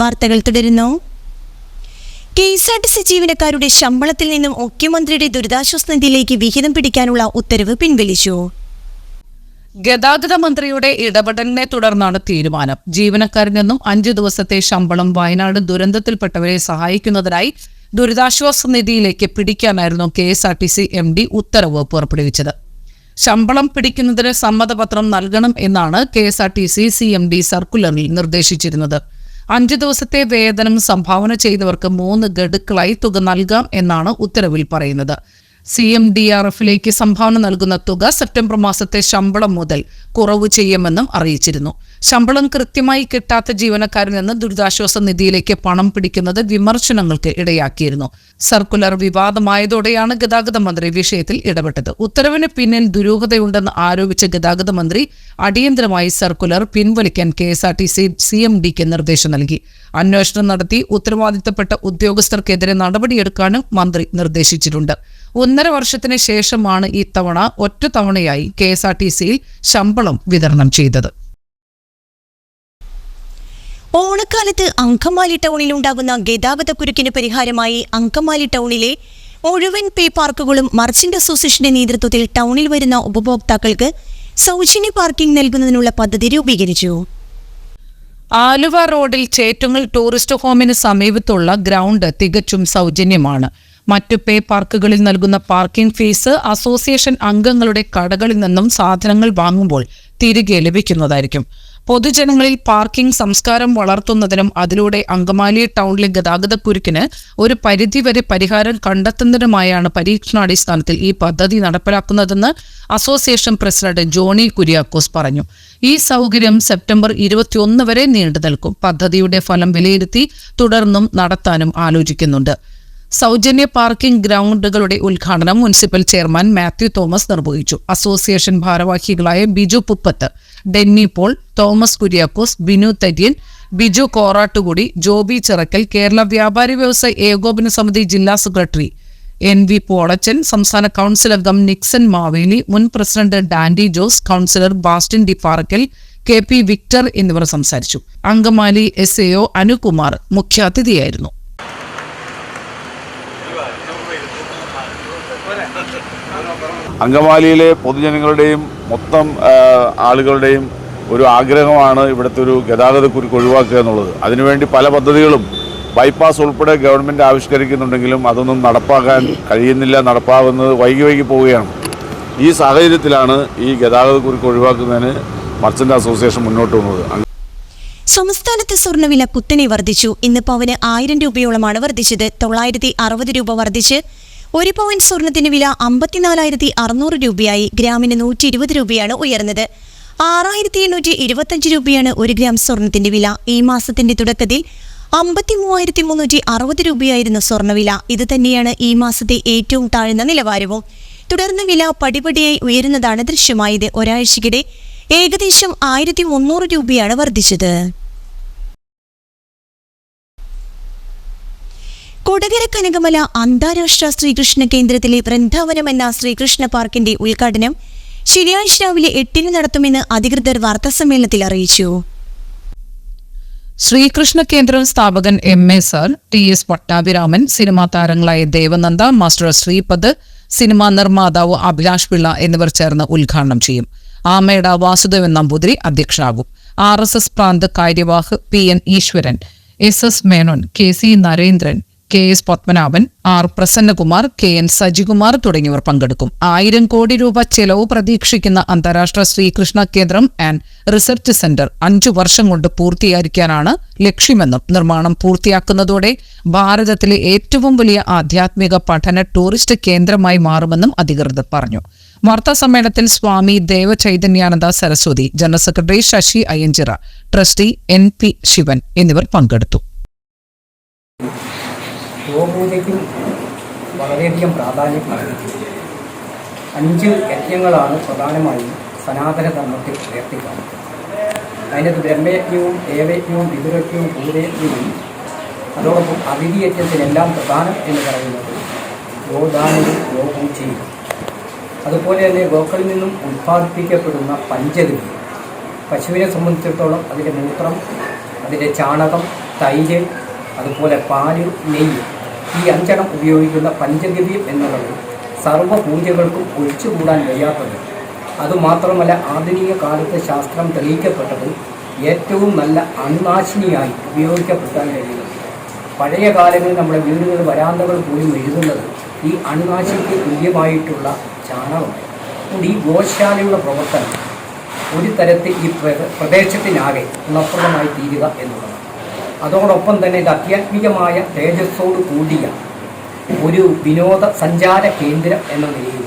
വാർത്തകൾ തുടരുന്നു. K S R T C ജീവനക്കാരുടെ ശമ്പളത്തിൽ നിന്നും മുഖ്യമന്ത്രിയുടെ ദുരിതാശ്വാസ നിധിയിലേക്ക് വിഹിതം പിടിക്കാനുള്ള ഉത്തരവ് പിൻവലിച്ചു. ഗതാഗത മന്ത്രിയുടെ ഇടപെടലിനെ തുടർന്നാണ് തീരുമാനം. ജീവനക്കാരിൽ നിന്നും അഞ്ചു ദിവസത്തെ ശമ്പളം വയനാട് ദുരന്തത്തിൽപ്പെട്ടവരെ സഹായിക്കുന്നതിനായി ദുരിതാശ്വാസ നിധിയിലേക്ക് പിടിക്കാനായിരുന്നു K S R T C M D ഉത്തരവ് പുറപ്പെടുവിച്ചത്. ശമ്പളം പിടിക്കുന്നതിന് സമ്മതപത്രം നൽകണം എന്നാണ് K S R T C C M D സർക്കുലറിൽ നിർദ്ദേശിച്ചിരുന്നത്. അഞ്ചു ദിവസത്തെ വേതനം സംഭാവന ചെയ്തവർക്ക് മൂന്ന് ഗഡുക്കളായി തുക നൽകാം എന്നാണ് ഉത്തരവിൽ പറയുന്നത്. സി എം ഡി ആർ എഫിലേക്ക് സംഭാവന നൽകുന്ന തുക സെപ്റ്റംബർ മാസത്തെ ശമ്പളം മുതൽ കുറവ് ചെയ്യുമെന്നും അറിയിച്ചിരുന്നു. ശമ്പളം കൃത്യമായി കിട്ടാത്ത ജീവനക്കാരിൽ നിന്ന് ദുരിതാശ്വാസ നിധിയിലേക്ക് പണം പിടിക്കുന്നത് വിമർശനങ്ങൾക്ക് ഇടയാക്കിയിരുന്നു. സർക്കുലർ വിവാദമായതോടെയാണ് ഗതാഗത മന്ത്രി വിഷയത്തിൽ ഇടപെട്ടത്. ഉത്തരവിന് പിന്നിൽ ദുരൂഹതയുണ്ടെന്ന് ആരോപിച്ച ഗതാഗത മന്ത്രി അടിയന്തരമായി സർക്കുലർ പിൻവലിക്കാൻ K S R T C C M ഡിക്ക് നിർദ്ദേശം നൽകി. അന്വേഷണം നടത്തി ഉത്തരവാദിത്തപ്പെട്ട ഉദ്യോഗസ്ഥർക്കെതിരെ നടപടിയെടുക്കാനും മന്ത്രി നിർദ്ദേശിച്ചിട്ടുണ്ട്. ഒന്നര വർഷത്തിന് ശേഷമാണ് ഇത്തവണ ഒറ്റ തവണയായി കെ എസ് ആർ ടി സിയിൽ ശമ്പളം വിതരണം ചെയ്തത്. ഓണക്കാലത്ത് അങ്കമാലി ടൗണിൽ ഉണ്ടാകുന്ന ഗതാഗത കുരുക്കിന് പരിഹാരമായി അങ്കമാലി ടൗണിലെ മുഴുവൻ പേ പാർക്കുകളും മർച്ചന്റ് അസോസിയേഷന്റെ നേതൃത്വത്തിൽ ടൗണിൽ വരുന്ന ഉപഭോക്താക്കൾക്ക് സൗജന്യ പാർക്കിംഗ് നൽകുന്നതിനുള്ള പദ്ധതി രൂപീകരിച്ചു. ആലുവ റോഡിൽ ചേറ്റുങ്ങൽ ടൂറിസ്റ്റ് ഹോമിന് സമീപത്തുള്ള ഗ്രൗണ്ട് തികച്ചും സൗജന്യമാണ്. മറ്റു പേ പാർക്കുകളിൽ നൽകുന്ന പാർക്കിംഗ് ഫീസ് അസോസിയേഷൻ അംഗങ്ങളുടെ കടകളിൽ നിന്നും സാധനങ്ങൾ വാങ്ങുമ്പോൾ തിരികെ ലഭിക്കുന്നതായിരിക്കും. പൊതുജനങ്ങളിൽ പാർക്കിംഗ് സംസ്കാരം വളർത്തുന്നതിനും അതിലൂടെ അങ്കമാലി ടൗണിലെ ഗതാഗതക്കുരുക്കിന് ഒരു പരിധിവരെ പരിഹാരം കണ്ടെത്തുന്നതിനുമായാണ് പരീക്ഷണാടിസ്ഥാനത്തിൽ ഈ പദ്ധതി നടപ്പിലാക്കുന്നതെന്ന് അസോസിയേഷൻ പ്രസിഡന്റ് ജോണി കുര്യാക്കോസ് പറഞ്ഞു. ഈ സൗകര്യം സെപ്റ്റംബർ ഇരുപത്തിയൊന്ന് വരെ നീണ്ടു നിൽക്കും. പദ്ധതിയുടെ ഫലം വിലയിരുത്തി തുടർന്നും നടത്താനും ആലോചിക്കുന്നുണ്ട്. സൗജന്യ പാർക്കിംഗ് ഗ്രൗണ്ടുകളുടെ ഉദ്ഘാടനം മുനിസിപ്പൽ ചെയർമാൻ മാത്യു തോമസ് നിർവഹിച്ചു. അസോസിയേഷൻ ഭാരവാഹികളായ ബിജു പുപ്പത്ത് ഡെന്നി പോൾ തോമസ് കുര്യാക്കോസ് ബിനു തര്യൻ ബിജു കോറാട്ടുകുടി ജോബി ചിറക്കൽ കേരള വ്യാപാരി വ്യവസായ ഏകോപന സമിതി ജില്ലാ സെക്രട്ടറി എൻ വി പോളച്ചൻ സംസ്ഥാന കൗൺസിൽ അംഗം നിക്സൺ മാവേലി മുൻ president Dandy Jose councillor Bastin Difarakkal K P Victor എന്നിവർ സംസാരിച്ചു. Angamaly S A O Anukumar മുഖ്യാതിഥിയായിരുന്നു. അങ്കമാലിയിലെ പൊതുജനങ്ങളുടെയും മൊത്തം ആളുകളുടെയും ഒരു ആഗ്രഹമാണ് ഇവിടുത്തെ ഒരു ഗതാഗത കുരുക്ക് ഒഴിവാക്കുക എന്നുള്ളത്. അതിനുവേണ്ടി പല പദ്ധതികളും ബൈപ്പാസ് ഉൾപ്പെടെ ഗവൺമെന്റ് ആവിഷ്കരിക്കുന്നുണ്ടെങ്കിലും അതൊന്നും നടപ്പാക്കാൻ കഴിയുന്നില്ല നടപ്പാകുന്നത് വൈകി വൈകി പോവുകയാണ്. ഈ സാഹചര്യത്തിലാണ് ഈ ഗതാഗത കുരുക്ക് ഒഴിവാക്കുന്നതിന് മർച്ചന്റ് അസോസിയേഷൻ മുന്നോട്ട് വന്നത് സംസ്ഥാനത്ത് സ്വർണവില കുത്തനെ വർദ്ധിച്ചു. ഇന്ന് പവന് ആയിരം രൂപയോളമാണ് വർദ്ധിച്ചത്. തൊള്ളായിരത്തി അറുപത് രൂപ വർദ്ധിച്ച് ഒരു പവൻ സ്വർണത്തിന് വില അമ്പത്തിനാലായിരത്തി അറുന്നൂറ് രൂപയായി. ഗ്രാമിന് നൂറ്റി ഇരുപത് രൂപയാണ് ഉയർന്നത്. ആറായിരത്തി എണ്ണൂറ്റി ഇരുപത്തഞ്ച് രൂപയാണ് ഒരു ഗ്രാം സ്വർണത്തിന്റെ വില. ഈ മാസത്തിന്റെ തുടക്കത്തിൽ അമ്പത്തി മൂവായിരത്തി മുന്നൂറ്റി അറുപത് രൂപയായിരുന്നു സ്വർണവില ഇത് തന്നെയാണ് ഈ മാസത്തെ ഏറ്റവും താഴ്ന്ന നിലവാരവും. തുടർന്ന് വില പടിപടിയായി ഉയരുന്നതാണ് ദൃശ്യമായത്. ഒരാഴ്ചക്കിടെ ഏകദേശം ആയിരത്തി മുന്നൂറ് രൂപയാണ് വർദ്ധിച്ചത്. കൊടകര കനകമല അന്താരാഷ്ട്ര ശ്രീകൃഷ്ണ കേന്ദ്രത്തിലെ വൃന്ദാവനം എന്ന ശ്രീകൃഷ്ണ പാർക്കിന്റെ ഉദ്ഘാടനം ശനിയാഴ്ച രാവിലെ എട്ടിന് നടത്തുമെന്ന് അധികൃതർ വാർത്താസമ്മേളനത്തിൽ അറിയിച്ചു. ശ്രീകൃഷ്ണ കേന്ദ്രം സ്ഥാപകൻ M A sir T S Pattabhiraman cinema താരങ്ങളായ ദേവനന്ദ മാസ്റ്റർ ശ്രീപദ് സിനിമാ നിർമ്മാതാവ് അഭിലാഷ് പിള്ള എന്നിവർ ചേർന്ന് ഉദ്ഘാടനം ചെയ്യും. ആമേട വാസുദേവൻ നമ്പൂതിരി അധ്യക്ഷനാകും ആർ എസ് എസ് പ്രാന്ത് കാര്യവാഹ് P N Eswaran S S Menon K C Narendran K S Padmanabhan R Prasannakumar K N Sajikumar തുടങ്ങിയവർ പങ്കെടുക്കും. ആയിരം കോടി രൂപ ചെലവ് പ്രതീക്ഷിക്കുന്ന അന്താരാഷ്ട്ര ശ്രീകൃഷ്ണ കേന്ദ്രം ആൻഡ് റിസർച്ച് സെന്റർ അഞ്ചു വർഷം കൊണ്ട് പൂർത്തീകരിക്കാനാണ് ലക്ഷ്യമെന്നും നിർമ്മാണം പൂർത്തിയാക്കുന്നതോടെ ഭാരതത്തിലെ ഏറ്റവും വലിയ ആധ്യാത്മിക പഠന ടൂറിസ്റ്റ് കേന്ദ്രമായി മാറുമെന്നും അധികൃതർ പറഞ്ഞു. വാർത്താ സമ്മേളനത്തിൽ Swami Devachaitanyananda Saraswati general secretary Sasi Ayyanchira trustee N P Sivan എന്നിവർ പങ്കെടുത്തു. ഗോപൂജയ്ക്കും വളരെയധികം പ്രാധാന്യം നൽകിയിട്ടുണ്ട്. അഞ്ച് യജ്ഞങ്ങളാണ് പ്രധാനമായും സനാതന ധർമ്മത്തിൽ ഉയർത്തിക്കാണുന്നത്. അതിനകത്ത് ബ്രഹ്മയജ്ഞവും ദേവയജ്ഞവും വിതുരജ്ഞവും ഭൂതയജ്ഞവും അതോടൊപ്പം അതിഥി യജ്ഞത്തിനെല്ലാം പ്രധാനം എന്ന് പറയുന്നത് ഗോദാനവും ഗോപൂജയും അതുപോലെ തന്നെ ഗോക്കളിൽ നിന്നും ഉത്പാദിപ്പിക്കപ്പെടുന്ന പഞ്ചഗവി പശുവിനെ സംബന്ധിച്ചിടത്തോളം അതിന്റെ മൂത്രം അതിന്റെ ചാണകം തൈര് അതുപോലെ പാൽ നെയ്യ് ഈ അഞ്ചണം ഉപയോഗിക്കുന്ന പഞ്ചഗവ്യം എന്നുള്ളത് സർവപൂജകൾക്കും ഒഴിച്ചുകൂടാൻ വയ്യാത്തത്. അതുമാത്രമല്ല ആധുനിക കാലത്ത് ശാസ്ത്രം തെളിയിക്കപ്പെട്ടത് ഏറ്റവും നല്ല അണുനാശിനിയായി ഉപയോഗിക്കപ്പെടാൻ കഴിയുന്നത്. പഴയ കാലങ്ങളിൽ നമ്മുടെ വീടുകൾ വരാന്തകൾ പോലും എഴുതുന്നത് ഈ അണുനാശിനിക്ക് തുല്യമായിട്ടുള്ള ചാണകമാണ്. അതുകൊണ്ട് ഈ ഗോശാലയുടെ പ്രവർത്തനം ഒരു തരത്തിൽ ഈ പ്ര- പ്രദേശത്തിനാകെ ഗുണപ്രദമായി തീരുക എന്നുള്ളതാണ്. അതോടൊപ്പം തന്നെ ഇത് അത്യാത്മികമായ തേജസ്സോട് കൂടിയ ഒരു വിനോദ സഞ്ചാര കേന്ദ്രം എന്ന നിലയിൽ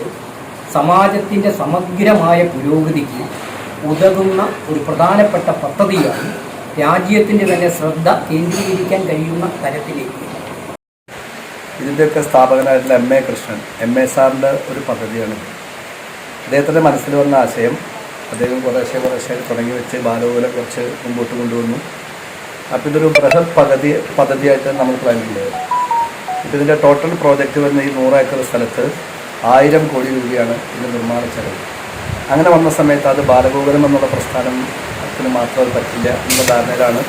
സമാജത്തിന്റെ സമഗ്രമായ പുരോഗതിക്ക് ഉതകുന്ന ഒരു പ്രധാനപ്പെട്ട പദ്ധതിയാണ് രാജ്യത്തിന്റെ തന്നെ ശ്രദ്ധ കേന്ദ്രീകരിക്കാൻ കഴിയുന്ന തരത്തിലേക്ക്. ഇതിന്റെയൊക്കെ സ്ഥാപകനായിട്ടുള്ള M A Krishnan M A സാറിന്റെ ഒരു പദ്ധതിയാണ് അദ്ദേഹത്തിന്റെ മനസ്സിൽ വന്ന ആശയം അദ്ദേഹം കുറേശ്ശെ കുറേശ്ശെ തുടങ്ങി വെച്ച് ബാലഗോകുലം കുറച്ച് മുമ്പോട്ട് കൊണ്ടുവന്നു. അപ്പോൾ ഇതൊരു ബൃഹത് പദ്ധതി പദ്ധതിയായിട്ട് നമ്മൾ പ്ലാൻ ചെയ്യുന്നത്. ഇപ്പം ഇതിന്റെ ടോട്ടൽ പ്രോജക്റ്റ് വരുന്ന ഈ നൂറ് ഏക്കർ സ്ഥലത്ത് ആയിരം കോടി രൂപയാണ് ഇതിന്റെ നിർമ്മാണ ചെലവ്. അങ്ങനെ വന്ന സമയത്ത് അത് ബാലഗോകുലം എന്നുള്ള പ്രസ്ഥാനത്തിന് മാത്രം അത് പറ്റില്ല എന്നുള്ള ധാരണയിലാണ്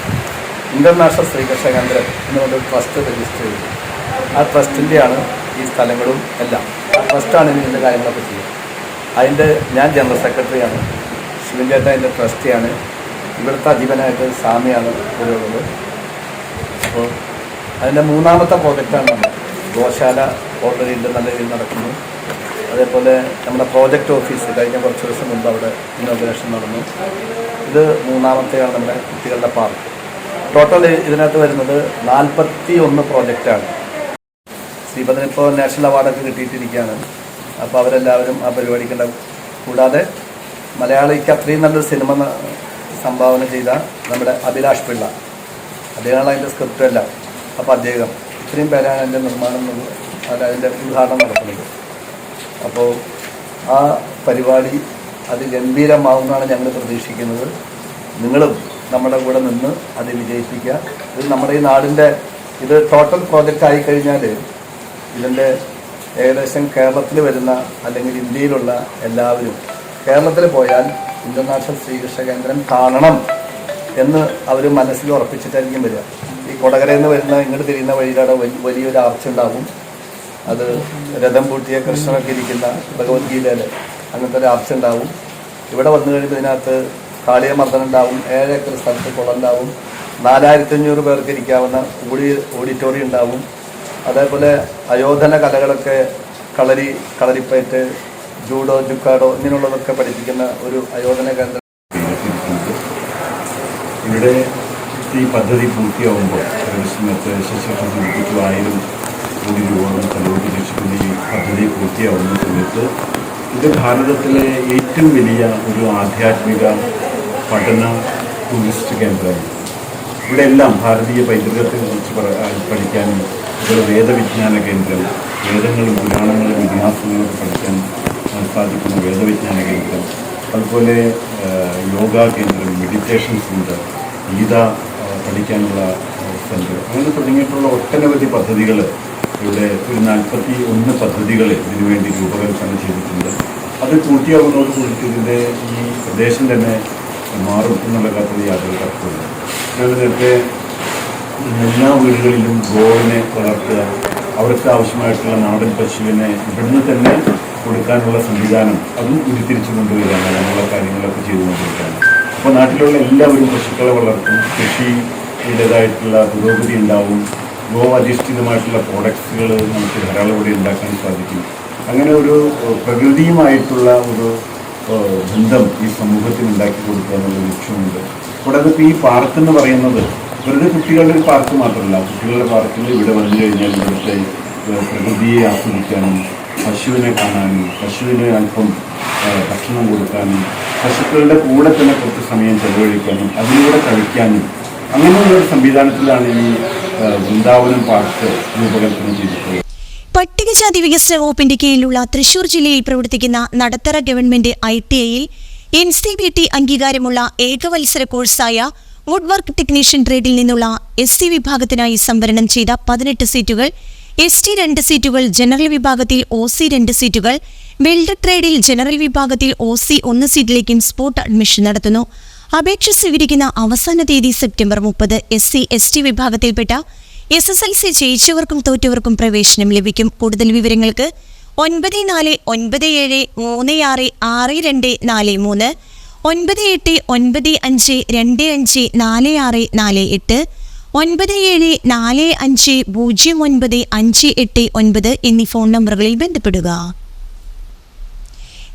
ഇന്റർനാഷണൽ ശ്രീകൃഷ്ണ കേന്ദ്രം എന്നുള്ള ട്രസ്റ്റ് രജിസ്റ്റർ ചെയ്തത്. ആ ട്രസ്റ്റിന്റെയാണ് ഈ സ്ഥലങ്ങളും എല്ലാം. ആ ട്രസ്റ്റാണ് ഇതിന്റെ കാര്യങ്ങളൊക്കെ ചെയ്യുന്നത്. അതിന്റെ ഞാൻ ജനറൽ സെക്രട്ടറിയാണ് ശിവൻ ചേട്ടൻ അതിന്റെ ട്രസ്റ്റിയാണ് ഇവിടുത്തെ അധിപനായിട്ട് സ്വാമിയാണ് ഇവിടെ ഉള്ളത് അപ്പോൾ അതിന്റെ മൂന്നാമത്തെ പ്രോജക്റ്റാണ് നമ്മൾ ഗോശാല ഓൾറെഡി ഉണ്ട് നല്ല രീതിയിൽ നടക്കുന്നു. അതേപോലെ നമ്മുടെ പ്രോജക്റ്റ് ഓഫീസ് കഴിഞ്ഞ കുറച്ച് ദിവസം മുമ്പ് അവിടെ ഇന്നോഗ്രേഷൻ നടന്നു. ഇത് മൂന്നാമത്തെയാണ് നമ്മുടെ കുട്ടികളുടെ പാർക്ക്. ടോട്ടൽ ഇതിനകത്ത് വരുന്നത് നാൽപ്പത്തി ഒന്ന് പ്രോജക്റ്റാണ് ശ്രീപദനിപ്പോൾ നാഷണൽ അവാർഡൊക്കെ കിട്ടിയിട്ടിരിക്കുകയാണ്. അപ്പോൾ അവരെല്ലാവരും ആ പരിപാടിക്കുണ്ടാവും കൂടാതെ മലയാളിക്ക് അത്രയും നല്ലൊരു സിനിമ സംഭാവന ചെയ്ത നമ്മുടെ അഭിലാഷ് പിള്ള. അദ്ദേഹമാണ് അതിന്റെ സ്ക്രിപ്റ്റ് എല്ലാം. അപ്പോൾ അദ്ദേഹം ഇത്രയും പേരാണ് അതിന്റെ നിർമ്മാണം അതിന്റെ ഉദ്ഘാടനം നടക്കുന്നത് അപ്പോൾ ആ പരിപാടി അത് ഗംഭീരമാവുമെന്നാണ് ഞങ്ങൾ പ്രതീക്ഷിക്കുന്നത്. നിങ്ങളും നമ്മുടെ കൂടെ നിന്ന് അത് വിജയിപ്പിക്കുക. ഇത് നമ്മുടെ ഈ നാടിന്റെ ഇത് ടോട്ടൽ പ്രോജക്റ്റ് ആയിക്കഴിഞ്ഞാൽ ഇതിന്റെ ഏകദേശം കേരളത്തിൽ വരുന്ന അല്ലെങ്കിൽ ഇന്ത്യയിലുള്ള എല്ലാവരും കേരളത്തിൽ പോയാൽ ഇന്റർനാഷണൽ ശ്രീകൃഷ്ണ കേന്ദ്രം കാണണം എന്ന് അവർ മനസ്സിൽ ഉറപ്പിച്ചിട്ടായിരിക്കും വരിക. ഈ കൊടകരയിൽ നിന്ന് വരുന്ന ഇങ്ങോട്ട് തിരിയുന്ന വഴിയിലൂടെ വലിയൊരു ആർച്ച് ഉണ്ടാകും അത് രഥം പൂട്ടിയ കൃഷ്ണനൊക്കെ ഇരിക്കുന്ന ഭഗവത്ഗീതയിൽ അങ്ങനത്തെ ഒരു ആർച്ച് ഉണ്ടാവും. ഇവിടെ വന്നു കഴിയുമ്പോൾ ഇതിനകത്ത് കാളിയമർദ്ദനം ഉണ്ടാവും ഏഴ് ഏക്കർ സ്ഥലത്ത് കുളം ഉണ്ടാവും നാലായിരത്തി അഞ്ഞൂറ് പേർക്ക് ഇരിക്കാവുന്ന ഓഡി ഓഡിറ്റോറിയം ഉണ്ടാവും. അതേപോലെ അയോധന കലകളൊക്കെ കളരി കളരിപ്പയറ്റ് ജൂഡോ ജുക്കാഡോ ഇങ്ങനെയുള്ളതൊക്കെ പഠിപ്പിക്കുന്ന ഒരു അയോധന കേന്ദ്രം ഇവിടെ ഈ പദ്ധതി സൂചിപ്പിച്ചു ആയിരം കോടി രൂപയോളം ചെലവ് പ്രതീക്ഷിക്കുന്ന ഈ പദ്ധതി പൂർത്തിയാവുന്ന സമയത്ത് ഇത് ഭാരതത്തിലെ ഏറ്റവും വലിയ ഒരു ആധ്യാത്മിക പഠന ടൂറിസ്റ്റ് കേന്ദ്രമാണ്. ഇവിടെ എല്ലാം ഭാരതീയ പൈതൃകത്തെ കുറിച്ച് പഠിക്കാനും ഇവിടെ വേദവിജ്ഞാന കേന്ദ്രം വേദങ്ങളും പുരാണങ്ങളും ഇതിഹാസങ്ങളും പഠിക്കാൻ ആ, സാധിക്കുന്ന വേദവിജ്ഞാന കേന്ദ്രം അതുപോലെ യോഗ കേന്ദ്രം മെഡിറ്റേഷൻ സെന്റർ ഗീത പഠിക്കാനുള്ള സെന്റർ അങ്ങനെ തുടങ്ങിയിട്ടുള്ള ഒട്ടനവധി പദ്ധതികൾ ഇവിടെ ഒരു നാൽപ്പത്തി ഒന്ന് പദ്ധതികൾ ഇതിനുവേണ്ടി രൂപകൽപ്പന ചെയ്തിട്ടുണ്ട്. അത് പൂർത്തിയാകുന്നതോട് കൂടിയിട്ടിതിന്റെ ഈ പ്രദേശം തന്നെ മാറും എന്നുള്ള കാര്യത്തിൽ യാതൊരു തർക്കമില്ല ഞങ്ങൾ നേരത്തെ എല്ലാ വീടുകളിലും ഗോവിനെ വളർത്തുക അവർക്ക് ആവശ്യമായിട്ടുള്ള നാടൻ പശുവിനെ ഇവിടുന്ന് തന്നെ കൊടുക്കാനുള്ള സംവിധാനം അതും ഉരുത്തിരിച്ചു കൊണ്ടുവരികയാണ്. അങ്ങനെയുള്ള കാര്യങ്ങളൊക്കെ ചെയ്തുകൊണ്ടിരിക്കുകയാണ് അപ്പോൾ നാട്ടിലുള്ള എല്ലാവരും പശുക്കളെ വളർത്തും. കൃഷിയുടേതായിട്ടുള്ള പുരോഗതി ഉണ്ടാവും. ഗോ അധിഷ്ഠിതമായിട്ടുള്ള പ്രോഡക്ട്സുകൾ നമുക്ക് ധാരാളം ഇവിടെ ഉണ്ടാക്കാൻ സാധിക്കും. അങ്ങനെ ഒരു പ്രകൃതിയുമായിട്ടുള്ള ഒരു ബന്ധം ഈ സമൂഹത്തിന് ഉണ്ടാക്കി കൊടുക്കുക എന്നുള്ള ലക്ഷ്യമുണ്ട്. കൂടാതെ ഈ പാർക്ക് എന്ന് പറയുന്നത് വെറുതെ കുട്ടികളുടെ ഒരു പാർക്ക് മാത്രമല്ല. കുട്ടികളുടെ പാർക്കിൽ ഇവിടെ വന്നു കഴിഞ്ഞാൽ ഇവിടുത്തെ പ്രകൃതിയെ ആസ്വദിക്കാനും പശുവിനെ കാണാനും പശുവിന് അല്പം ഭക്ഷണം കൊടുക്കാനും പശുക്കളുടെ കൂടെ തന്നെ കുറച്ച് സമയം ചെലവഴിക്കാനും അതിലൂടെ കഴിക്കാനും അങ്ങനെയുള്ള ഒരു സംവിധാനത്തിലാണ് ഈ വൃന്ദാവനം പാർക്ക് രൂപകൽപ്പന ചെയ്തിട്ടുള്ളത്. പട്ടികജാതി വികസന വകുപ്പിന്റെ കീഴിലുള്ള തൃശൂർ ജില്ലയിൽ പ്രവർത്തിക്കുന്ന നടത്തറ ഗവൺമെന്റ് ഐ ടി ഐയിൽ എൻ സി ബി ടി അംഗീകാരമുള്ള ഏകവത്സര കോഴ്സായ വുഡ് വർക്ക് ടെക്നീഷ്യൻ ട്രേഡിൽ നിന്നുള്ള എസ് സി വിഭാഗത്തിനായി സംവരണം ചെയ്ത പതിനെട്ട് സീറ്റുകൾ എസ് ടി രണ്ട് സീറ്റുകൾ ജനറൽ വിഭാഗത്തിൽ ഒ സി രണ്ട് സീറ്റുകൾ വെൽഡർ ട്രേഡിൽ ജനറൽ വിഭാഗത്തിൽ ഒ സി ഒന്ന് സീറ്റിലേക്കും സ്പോട്ട് അഡ്മിഷൻ നടത്തുന്നു. അപേക്ഷ സ്വീകരിക്കുന്ന അവസാന തീയതി സെപ്റ്റംബർ മുപ്പത് എസ് സി എസ് ടി വിഭാഗത്തിൽപ്പെട്ട എസ് എസ് എൽ സി ജയിച്ചവർക്കും തോറ്റവർക്കും പ്രവേശനം ലഭിക്കും. കൂടുതൽ വിവരങ്ങൾക്ക് ഒൻപത് നാല് ഒൻപത് ഏഴ് മൂന്ന് ആറ് ആറ് രണ്ട് നാല് മൂന്ന് ഒൻപത് എട്ട് ഒൻപത് അഞ്ച് രണ്ട് അഞ്ച് നാല് ആറ് നാല് എട്ട് ഒൻപത് ഏഴ് നാല് അഞ്ച് പൂജ്യം ഒൻപത് അഞ്ച് എട്ട് ഒൻപത് എന്നീ ഫോൺ നമ്പറുകളിൽ ബന്ധപ്പെടുക.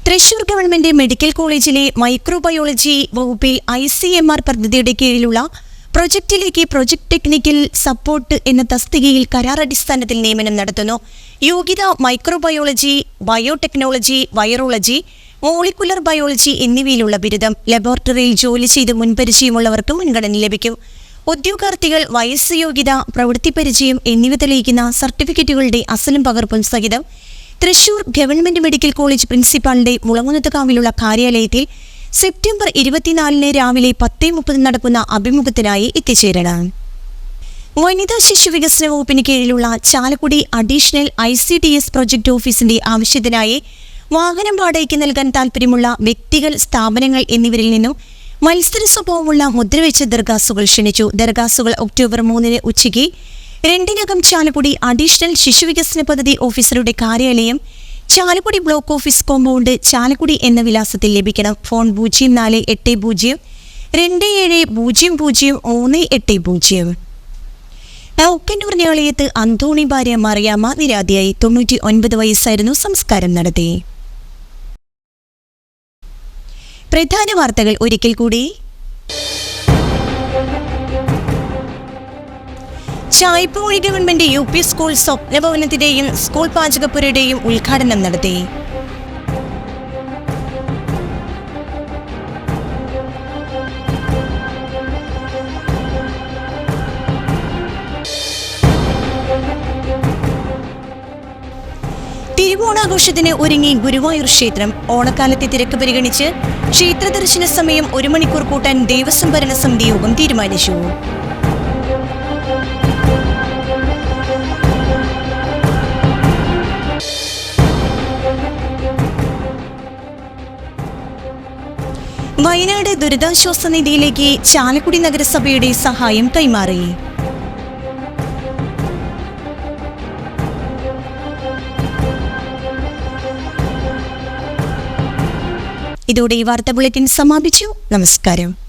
തൃശൂർ ഗവൺമെന്റ് മെഡിക്കൽ കോളേജിലെ മൈക്രോബയോളജി വകുപ്പിൽ ഐ സി എം ആർ പദ്ധതിയുടെ കീഴിലുള്ള പ്രൊജക്റ്റിലേക്ക് പ്രൊജക്ട് ടെക്നിക്കൽ സപ്പോർട്ട് എന്ന തസ്തികയിൽ കരാർ അടിസ്ഥാനത്തിൽ നിയമനം നടത്തുന്നു. യോഗ്യത microbiology biotechnology virology molecular biology എന്നിവയിലുള്ള ബിരുദം ലബോറട്ടറിയിൽ ജോലി ചെയ്ത് മുൻപരിചയമുള്ളവർക്ക് മുൻഗണന ലഭിക്കും. ഉദ്യോഗാർത്ഥികൾ വയസ്സ് യോഗ്യത പ്രവൃത്തി പരിചയം എന്നിവ തെളിയിക്കുന്ന സർട്ടിഫിക്കറ്റുകളുടെ അസലും പകർപ്പും സഹിതം തൃശൂർ ഗവൺമെന്റ് മെഡിക്കൽ കോളേജ് പ്രിൻസിപ്പാളിന്റെ മുളങ്ങുന്നത്തുകാവിലുള്ള കാര്യാലയത്തിൽ സെപ്റ്റംബർ ഇരുപത്തിനാലിന് രാവിലെ പത്തേ മുപ്പത് നടക്കുന്ന അഭിമുഖത്തിനായി എത്തിച്ചേരണം. വനിതാ ശിശു വികസന വകുപ്പിന് കീഴിലുള്ള Chalakudy additional I C D S project ഓഫീസിന്റെ ആവശ്യത്തിനായി വാഹനം വാടകയ്ക്ക് നൽകാൻ താൽപ്പര്യമുള്ള വ്യക്തികൾ സ്ഥാപനങ്ങൾ എന്നിവരിൽ നിന്നും മത്സര സ്വഭാവമുള്ള മുദ്രവെച്ച ദർഗാസുകൾ ക്ഷണിച്ചു. ദർഗാസുകൾ ഒക്ടോബർ മൂന്നിന് ഉച്ചയ്ക്ക് രണ്ടിനകം ചാലക്കുടി അഡീഷണൽ ശിശുവികസന പദ്ധതി ഓഫീസറുടെ കാര്യാലയം Chalakudy block office compound Chalakudy എന്ന വിലാസത്തിൽ ലഭിക്കണം. ഫോൺ പൂജ്യം നാല് എട്ട് പൂജ്യം രണ്ട് ഏഴ് പൂജ്യം പൂജ്യം മൂന്ന് എട്ട് പൂജ്യം. ഔക്കന്നൂർ ഞാളിയത്ത് അന്തോണി ഭാര്യ മറിയാമ്മ നിരാതിയായി. തൊണ്ണൂറ്റി ഒൻപത് വയസ്സായിരുന്നു സംസ്കാരം നടത്തി പ്രധാന വാർത്തകൾ ഒരിക്കൽ കൂടി. Chaipoozhi government U P school സ്വപ്നഭവനത്തിന്റെയും school പാചകപ്പുരയുടെയും ഉദ്ഘാടനം നടത്തി. തിരുവോണാഘോഷത്തിന് ഒരുങ്ങി ഗുരുവായൂർ ക്ഷേത്രം ഓണക്കാലത്തെ തിരക്ക് പരിഗണിച്ച് ക്ഷേത്ര ദർശന സമയം ഒരു മണിക്കൂർ കൂട്ടാൻ ദേവസ്വം ഭരണസമിതി യോഗം തീരുമാനിച്ചു. വയനാട് ദുരിതാശ്വാസ നിധിയിലേക്ക് ചാലക്കുടി നഗരസഭയുടെ സഹായം കൈമാറി. ഇതോടെ വാർത്താ ബുള്ളറ്റിൻ സമാപിച്ചു. നമസ്കാരം.